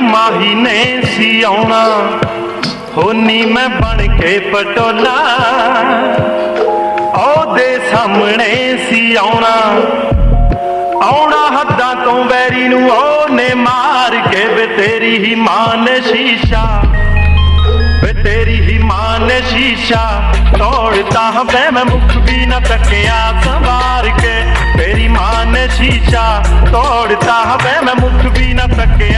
ਮਾਹੀ ਨੇ ਸੀ ਆਉਣਾ। ਹੋਨੀ ਮੈਂ ਬਣ ਕੇ ਪਟੋਲਾ। ਉਹਦੇ ਸਾਹਮਣੇ ਸੀ ਆਉਣਾ। ਆਉਣਾ ਹੱਦਾਂ ਤੋਂ ਵੈਰੀ ਨੂੰ ਉਹਨੇ ਮਾਰ ਕੇ ਵੇ ਤੇਰੀ ਹੀ ਮਾਂ ਨੇ ਸ਼ੀਸ਼ਾ। ਵੇ ਤੇਰੀ ਹੀ ਮਾਂ ਨੇ ਸ਼ੀਸ਼ਾ। ਤੋੜਦਾ ਹਵੇ ਮੈਂ ਮੁਖ ਵੀ ਨਾ ਤੱਕਿਆ ਸੰਵਾਰ ਕੇ। ਤੇਰੀ ਮਾਂ ਨੇ ਸ਼ੀਸ਼ਾ। ਤੋੜਦਾ ਹਵੇ ਮੈਂ ਮੁਖ ਵੀ ਨਾ ਤੱਕਿਆ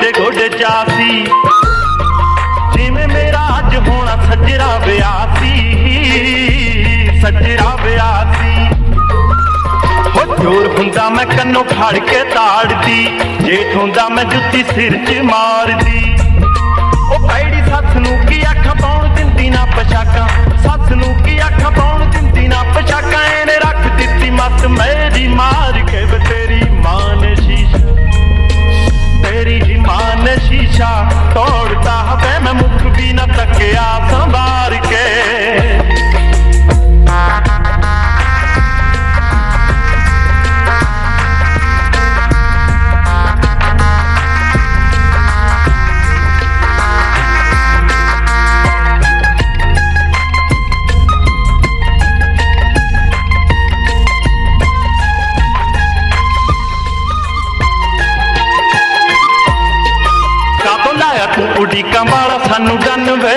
ਗੋਡੇ ਗੋਡੇ ਚਾਸੀ। ਜਿਵੇਂ ਮੇਰਾ ਅੱਜ ਹੋਣਾ ਸੱਜਰਾ ਵਿਆਹ ਸੀ ਸੱਜਰਾ ਵਿਆਹ ਹੋ ਜੋਰ ਹੁੰਦਾ ਮੈਂ ਕੰਨੋਂ ਫੜ ਕੇ ਤਾੜਦੀ, ਜੇਠ ਹੁੰਦਾ ਮੈਂ ਜੁੱਤੀ ਸਿਰ 'ਚ ਮਾਰਦੀ। ਉਹ ਪੈੜੀ ਸੱਸ ਨੂੰ ਕੀ ਅੱਖ ਪਾਉਣ ਦਿੰਦੀ ਨਾ ਪਛਾਕਾਂ, ਸੱਸ ਨੂੰ ਕੀ ਅੱਖ ਪਾਉਣ ਉਡੀਕਾਂ ਵਾਲਾ ਸਾਨੂੰ ਡੰਨ ਵੇ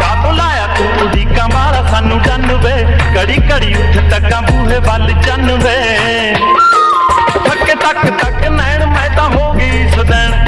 ਕਾਤੋਂ ਲਾਇਆ ਤੂੰ ਉਡੀਕਾਂ ਵਾਲਾ ਸਾਨੂੰ ਡੰਨ ਵੇ ਘੜੀ ਘੜੀ ਉੱਠ ਤੱਕਾਂ ਬੂਹੇ ਵੱਲ ਚੰਨ ਵੇ ਥੱਕੇ ਤੱਕ ਤੱਕ ਨੈਣ ਮੈਂ ਤਾਂ ਹੋ ਗਈ ਸਦੈਣ।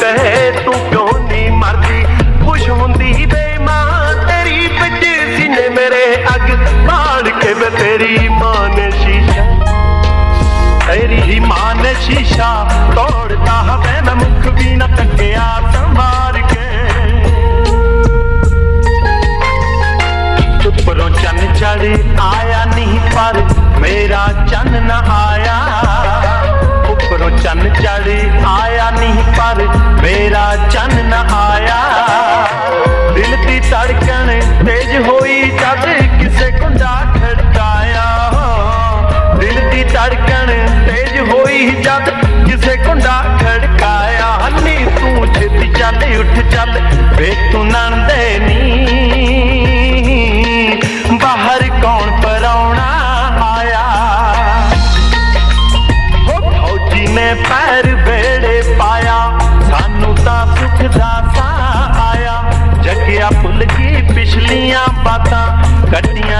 ਕਹੇ ਤੂੰ ਕਿਉਂ ਨਹੀਂ ਮਰਦੀ? ਖੁਸ਼ ਹੁੰਦੀ ਵੇ ਮਾਂ, ਤੇਰੀ ਵਿੱਚ ਸੀਨੇ ਮੇਰੇ ਅੱਗ। ਬਾੜ ਕੇ ਮੈਂ ਤੇਰੀ ਮਾਂ ਨੇ ਸ਼ੀਸ਼ਾ? ਤੇਰੀ ਹੀ ਮਾਂ ਨੇ ਸ਼ੀਸ਼ਾ ਤੋੜਦਾ ਹਵੇ ਮੈਂ ਮੁਖ ਵੀ ਨਾ ਤੱਕਿਆ ਸੰਵਾਰ ਕੇ। ਉੱਪਰੋਂ ਚੰਨ ਚੜੀ ਦੀ ਧੜਕਣ ਤੇਜ਼ ਹੋਈ ਜਦ ਕਿਸੇ ਕੁੰਡਾ ਖੜਕਾਇਆ। ਦਿਲ ਦੀ ਧੜਕਣ ਤੇਜ਼ ਹੋਈ ਜਦ ਕਿਸੇ ਕੁੰਡਾ ਖੜਕਾਇਆ। ਹੰਨੀ, ਤੂੰ ਛੇਤੀ ਚੱਲ, ਉੱਠ ਚੱਲ, ਵੇ ਤੂੰ ਨੰਦੇ ਨੀ ਬਾਹਰ ਕੌਣ ਪਰਾਉਣਾ ਆਇਆ? ਹੋ ਫੌਜੀ ਨੇ ਪੈਰ ਵੇੜੇ ਪਾਇਆ। ਸਾਨੂੰ ਤਾਂ ਸੁਖ ਦਾ I'm ka dunia